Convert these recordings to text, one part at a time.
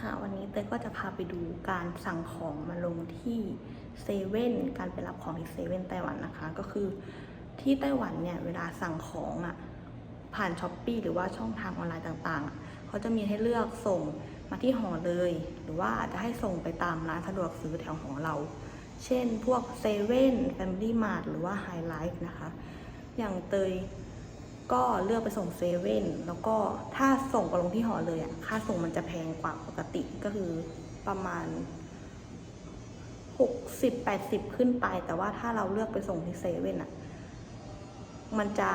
ค่ะวันนี้เต้ยก็จะพาไปดูการสั่งของมาลงที่เซเว่นการไปรับของที่เซเว่นไต้หวันนะคะ ก็คือที่ไต้หวันเนี่ยเวลาสั่งของอะ่ะผ่านช้อปปีหรือว่าช่องทางออนไลน์ต่างๆ เขาจะมีให้เลือกส่งมาที่หอเลย หรือว่าจะให้ส่งไปตามร้านสะดวกซื้อแถวของเรา เช่นพวกเซเว่นแฟมิลี่มาร์ทหรือว่าไฮไลท์นะคะ อย่างเตย ก็เลือกไปส่งเซเว่นแล้วก็ถ้าส่งไปลงที่หอเลยอะค่าส่งมันจะแพงกว่าปกติก็คือประมาณ 60 80 ขึ้นไป แต่ว่าถ้าเราเลือกไปส่งที่เซเว่นอะมันจะ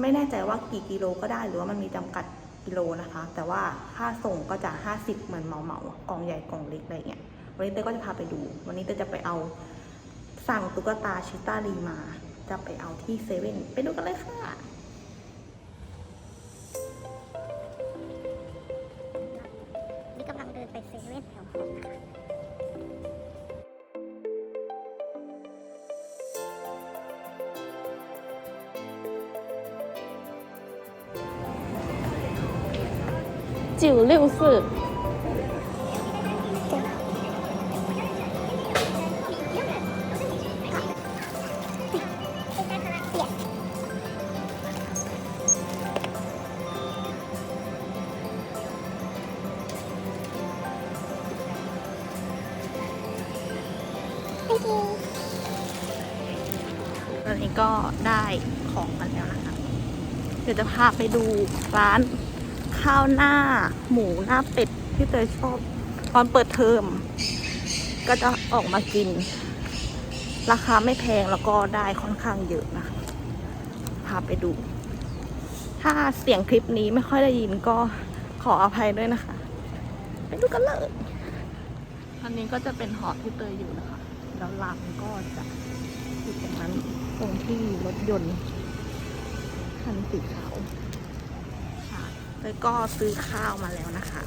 ไม่แน่ใจว่ากี่กิโลก็ได้หรือว่ามันมีจำกัดกิโลนะคะ แต่ว่าค่าส่งก็จะ 50 เหมือนเหมาเหมากล่องใหญ่กล่องเล็กอะไรเงี้ยวันนี้เต้ก็จะพาไปดู วันนี้เต้จะไปเอาสั่งตุ๊กตาชิต้ารีมา จะไปเอาที่เซเว่นไปดูกันเลยค่ะ 好。九六四。 ตอนนี้ก็ได้ของกันแล้วนะคะ เดี๋ยวจะพาไปดูร้านข้าวหน้าหมูหน้าเป็ดที่เตยชอบ ตอนเปิดเทอม ก็จะออกมากิน ราคาไม่แพงแล้วก็ได้ค่อนข้างเยอะนะคะพาไปดู ถ้าเสียงคลิปนี้ไม่ค่อยได้ยินก็ขออภัยด้วยนะคะ ไปดูกันเลยอันนี้ก็จะเป็นหอที่เตยอยู่นะคะ แล้วร้านก็จะอยู่ตรงนั้นตรงที่รถยนต์คันสีขาวค่ะแล้วก็ซื้อข้าวมาแล้วนะคะ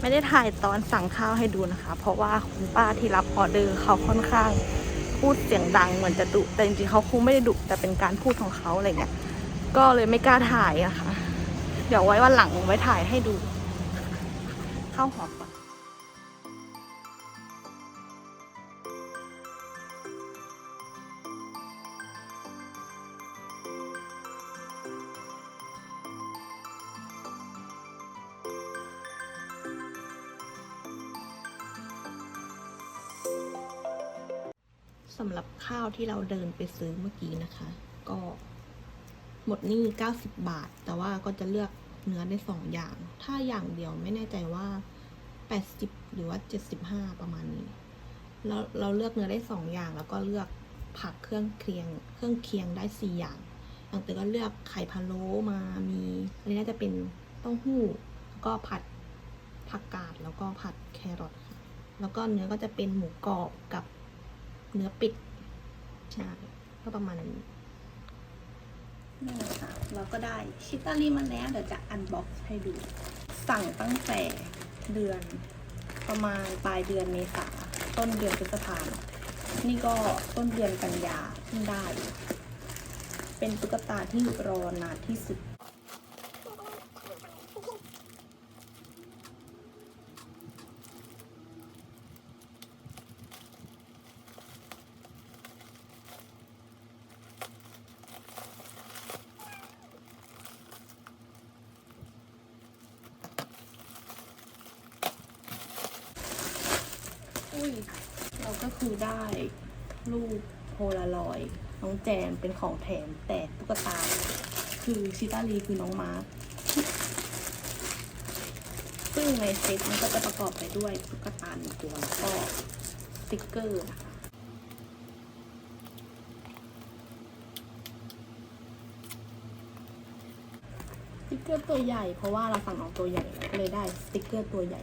ไม่ได้ถ่ายตอนสั่งข้าวให้ดูนะคะ เพราะว่าคุณป้าที่รับออเดอร์เขาค่อนข้างพูดเสียงดังเหมือนจะดุแต่จริงๆเขาคงไม่ได้ดุแต่เป็นการพูดของเขาอะไรเงี้ยก็เลยไม่กล้าถ่ายนะคะ เดี๋ยวไว้วันหลังไว้ถ่ายให้ดูข้าวหอมก่ สำหรับข้าวที่เราเดินไปซื้อเมื่อกี้นะคะ ก็หมดนี่90 บาท แต่ว่าก็จะเลือกเนื้อได้สองอย่าง ถ้าอย่างเดียวไม่แน่ใจว่า 80 หรือว่า 75 ประมาณนี้เราเราเลือกเนื้อได้สองอย่าง แล้วก็เลือกผักเครื่องเคียง เครื่องเคียงได้สี่อย่างอย่างเตยก็เลือกไข่พะโล้มามีอันนี้น่าจะเป็นเต้าหู้แล้วก็ผัดผักกาดแล้วก็ผัดแครอทค่ะแล้วก็เนื้อก็จะเป็นหมูกรอบกับ เนื้อปิด ใช่ ก็ประมาณนั้นนี่ค่ะ เราก็ได้ชิตารีมาแล้วเดี๋ยวจะอันบ็อกซ์ให้ดู สั่งตั้งแต่เดือนประมาณปลายเดือนเมษาต้นเดือนพฤษภานนี่ก็ต้นเดือนกันยาเพิ่งได้ เป็นตุ๊กตาที่รอนานที่สุด ย เราก็คือได้รูปโพลารอยด์น้องแจมเป็นของแถมแต่ตุ๊กตา คือชิตาลีคือน้องมาร์คซึ่งในเซตมันก็จะประกอบไปด้วยตุ๊กตาหนึ่งตัวแล้วก็สติกเกอร์นะคะสติกเกอร์ตัวใหญ่เพราะว่าเราสั่งน้องตัวใหญ่ก็เลยได้สติกเกอร์ตัวใหญ่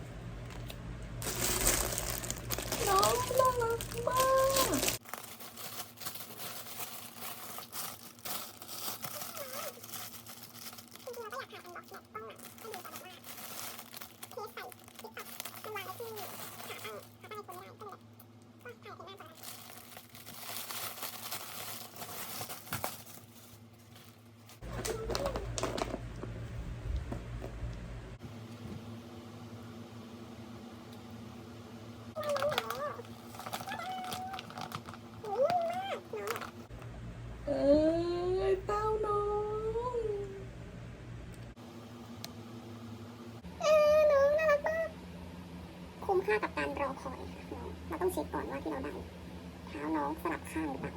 เออเต้าน้องเออน้องน่ารักมากคุ้มค่ากับการรอคอยน้องเราต้องเช็คก่อนว่าที่เราดันเท้าน้องสลับข้างหรือเปล่า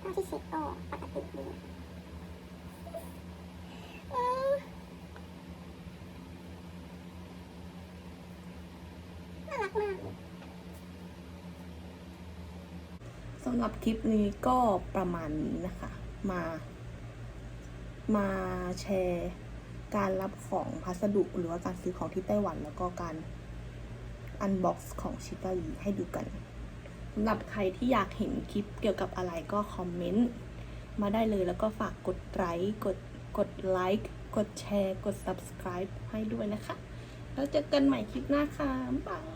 ถ้าที่เช็คก็ปกติดีน่ารักมาก สำหรับคลิปนี้ก็ประมาณนี้นะคะ มา มาแชร์การรับของพัสดุหรือว่าการซื้อของที่ไต้หวัน แล้วก็การอันบ็อกซ์ของชิตาลีให้ดูกันสำหรับใครที่อยากเห็นคลิปเกี่ยวกับอะไรก็คอมเมนต์มาได้เลยแล้วก็ฝากกดไลค์กดกดไลค์กดแชร์ กด subscribe ให้ด้วยนะคะ แล้วเจอกันใหม่คลิปหน้าค่ะบ๊ายบาย